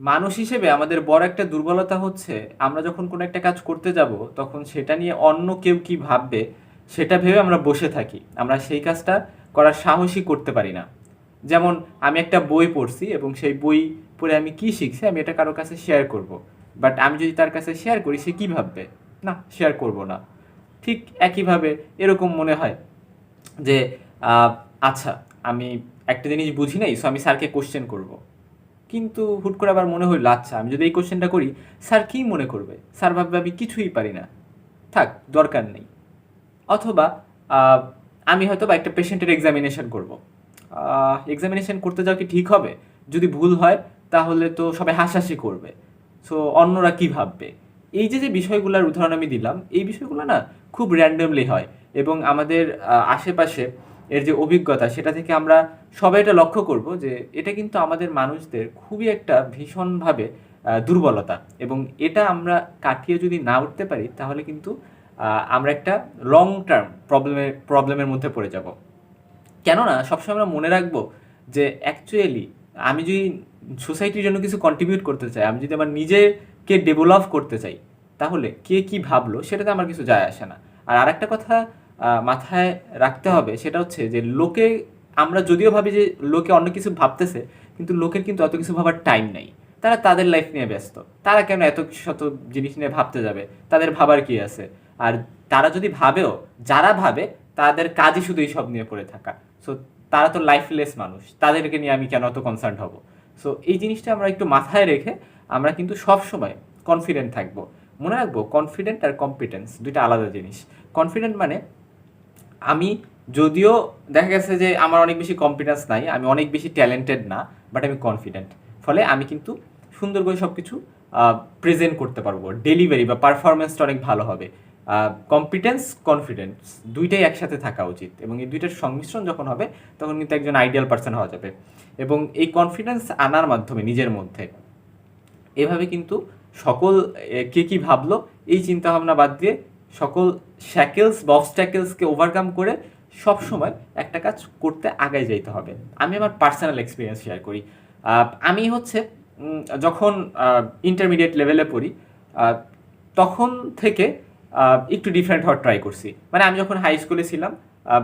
মানুষ হিসেবে আমাদের বড় একটা দুর্বলতা হচ্ছে, আমরা যখন কোনো একটা কাজ করতে যাব, তখন সেটা নিয়ে অন্য কেউ কি ভাববে, সেটা ভেবে আমরা বসে থাকি। আমরা সেই কাজটা করার সাহসই করতে পারি না। যেমন, আমি একটা বই পড়ছি এবং সেই বই পড়ে আমি কি শিখছি, আমি এটা কারোর কাছে শেয়ার করব। বাট আমি যদি তার কাছে শেয়ার করি, সে কী ভাববে? না শেয়ার করব না। ঠিক একইভাবে এরকম মনে হয় যে আচ্ছা আমি একটা জিনিস বুঝি নাই সো আমি স্যারকে কোশ্চেন করব। কিন্তু হুট করে আবার মনে হইল আচ্ছা আমি যদি এই কোশ্চেনটা করি, স্যার কী মনে করবে? স্যার ভাববে, আমি কিছুই পারি না। থাক, দরকার নেই। অথবা আমি হয়তো বা একটা পেশেন্টের এক্সামিনেশন করব। এক্সামিনেশন করতে যাও কি ঠিক হবে? যদি ভুল হয়, তাহলে তো সবাই হাসাহাসি করবে। সো অন্যরা কি ভাববে? এই যে যে বিষয়গুলোর উদাহরণ আমি দিলাম, এই বিষয়গুলো না খুব র্যান্ডমলি হয় এবং আমাদের আশেপাশে এর যে অভিজ্ঞতা, সেটা থেকে আমরা সবাই এটা লক্ষ্য করব যে এটা কিন্তু আমাদের মানুষদের খুবই একটা ভীষণভাবে দুর্বলতা এবং এটা আমরা কাটিয়ে যদি না উঠতে পারি, তাহলে কিন্তু আমরা একটা লং টার্ম প্রবলেমের প্রবলেমের মধ্যে পড়ে যাব। কেননা সবসময় আমরা মনে রাখব যে অ্যাকচুয়ালি আমি যদি সোসাইটির জন্য কিছু কন্ট্রিবিউট করতে চাই, আমি যদি আমার নিজেকে ডেভেলপ করতে চাই, তাহলে কে কি ভাবলো, সেটাতে আমার কিছু যায় আসে না। আর আরেকটা কথা মাথায় রাখতে হবে, সেটা হচ্ছে যে লোকে, আমরা যদিও ভাবি যে লোকে অন্য কিছু ভাবতেছে, কিন্তু লোকের কিন্তু অত কিছু ভাবার টাইম নেই। তারা তাদের লাইফ নিয়ে ব্যস্ত। তারা কেন এত শত জিনিস নিয়ে ভাবতে যাবে? তাদের ভাবার কি আছে? আর তারা যদি ভাবেও, যারা ভাবে, তাদের কাজই শুধু এইসব নিয়ে পড়ে থাকা। সো তারা তো লাইফলেস মানুষ, তাদেরকে নিয়ে আমি কেন অত কনসার্ন হব? সো এই জিনিসটা আমরা একটু মাথায় রেখে আমরা কিন্তু সব সময় কনফিডেন্ট থাকব। মনে রাখব কনফিডেন্ট আর কম্পিটেন্স দুইটা আলাদা জিনিস। কনফিডেন্ট মানে আমি যদিও দেখা গেছে যে আমার অনেক বেশি কনফিডেন্স নাই, আমি অনেক বেশি ট্যালেন্টেড না বাট আমি কনফিডেন্ট ফলে আমি কিন্তু সুন্দর করে সব কিছু প্রেজেন্ট করতে পারব। ডেলিভারি বা পারফরমেন্সটা অনেক ভালো হবে। কম্পিটেন্স কনফিডেন্স দুইটাই একসাথে থাকা উচিত। এবং এই দুইটার সংমিশ্রণ যখন হবে, তখন কিন্তু একজন আইডিয়াল পার্সন হওয়া যাবে। এবং এই কনফিডেন্স আনার মাধ্যমে, নিজের মধ্যে, এভাবে কিন্তু সকল কে কী ভাবলো, এই চিন্তা ভাবনা বাদ দিয়ে সকল শ্যাকেলস বক্স অবস্ট্যাকেলসকে ওভারকাম করে সবসময় একটা কাজ করতে আগায় যাইতে হবে। আমি আমার পার্সোনাল এক্সপিরিয়েন্স শেয়ার করি। আমি হচ্ছে যখন ইন্টারমিডিয়েট লেভেলে পড়ি তখন থেকে একটু ডিফারেন্ট হওয়ার ট্রাই করছি। মানে আমি যখন হাই স্কুলে ছিলাম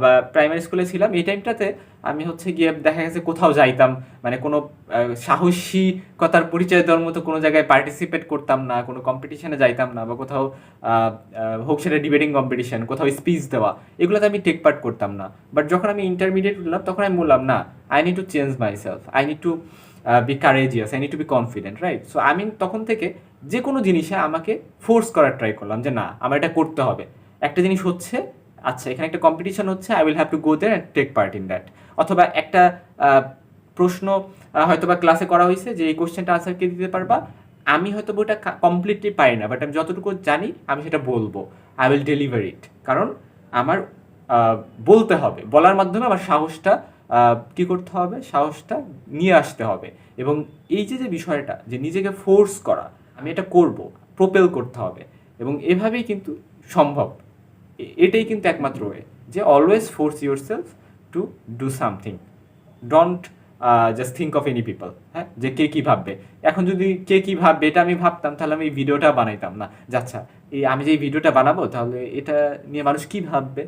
বা প্রাইমারি স্কুলে ছিলাম, এই টাইমটাতে আমি হচ্ছে গিয়ে দেখা গেছে কোথাও যাইতাম। মানে কোনো সাহসিকতার পরিচয় দেওয়ার মতো কোনো জায়গায় পার্টিসিপেট করতাম না, কোনো কম্পিটিশনে যাইতাম না, বা কোথাও হোক সেটা ডিবেটিং কম্পিটিশন কোথাও স্পিচ দেওয়া, এগুলোতে আমি টেক পার্ট করতাম না। বাট যখন আমি ইন্টারমিডিয়েট উঠলাম তখন আমি বললাম, না I need to change myself I need to be courageous I need to be confident right so আমি তখন থেকে যে কোনো জিনিসে আমাকে ফোর্স করার ট্রাই করলাম যে, না, আমার এটা করতে হবে। একটা জিনিস হচ্ছে আচ্ছা এখানে একটা কম্পিটিশন হচ্ছে I will have to go there and take part in that অথবা একটা প্রশ্ন আহ, হয়তো বা ক্লাসে করা হয়েছে যে এই কোশ্চেনটা আনসার কে দিতে পারবা? আমি হয়তো বইটা কমপ্লিটলি পারি না বাট আমি যতটুকু জানি আমি সেটা বলব। আই উইল ডেলিভার ইট কারণ আমার বলতে হবে। বলার মাধ্যমে আমার সাহসটা কি করতে হবে? সাহসটা নিয়ে আসতে হবে। এবং এই যে যে বিষয়টা যে নিজেকে ফোর্স করা আমি এটা করব প্রোপেল করতে হবে। এবং এভাবেই কিন্তু সম্ভব। এটাই কিন্তু একমাত্র ওয়ে যে always force yourself to do something don't just think of any people হ্যাঁ? যে কে কী ভাববে? এখন যদি কে কী ভাববে, এটা আমি ভাবতাম, তাহলে আমি এই ভিডিওটা বানাইতাম না। যে আচ্ছা এই আমি যে এই ভিডিওটা বানাবো, তাহলে এটা নিয়ে মানুষ কী ভাববে?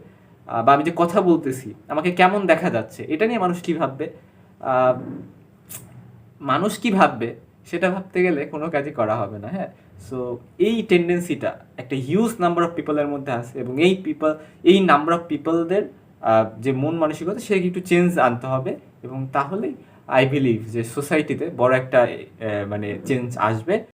বা আমি যে কথা বলতেছি, আমাকে কেমন দেখা যাচ্ছে, এটা নিয়ে মানুষ কী ভাববে? মানুষ কী ভাববে? সেটা ভাবতে গেলে কোনো কাজই করা হবে না হ্যাঁ? সো এই টেন্ডেন্সিটা একটা হিউজ নাম্বার অফ পিপলের মধ্যে আছে এবং এই পিপল এই নাম্বার অফ পিপলদের যে মন মানসিকতা সে একটু চেঞ্জ আনতে হবে এবং তাহলেই আই বিলিভ যে সোসাইটিতে বড় একটা মানে চেঞ্জ আসবে।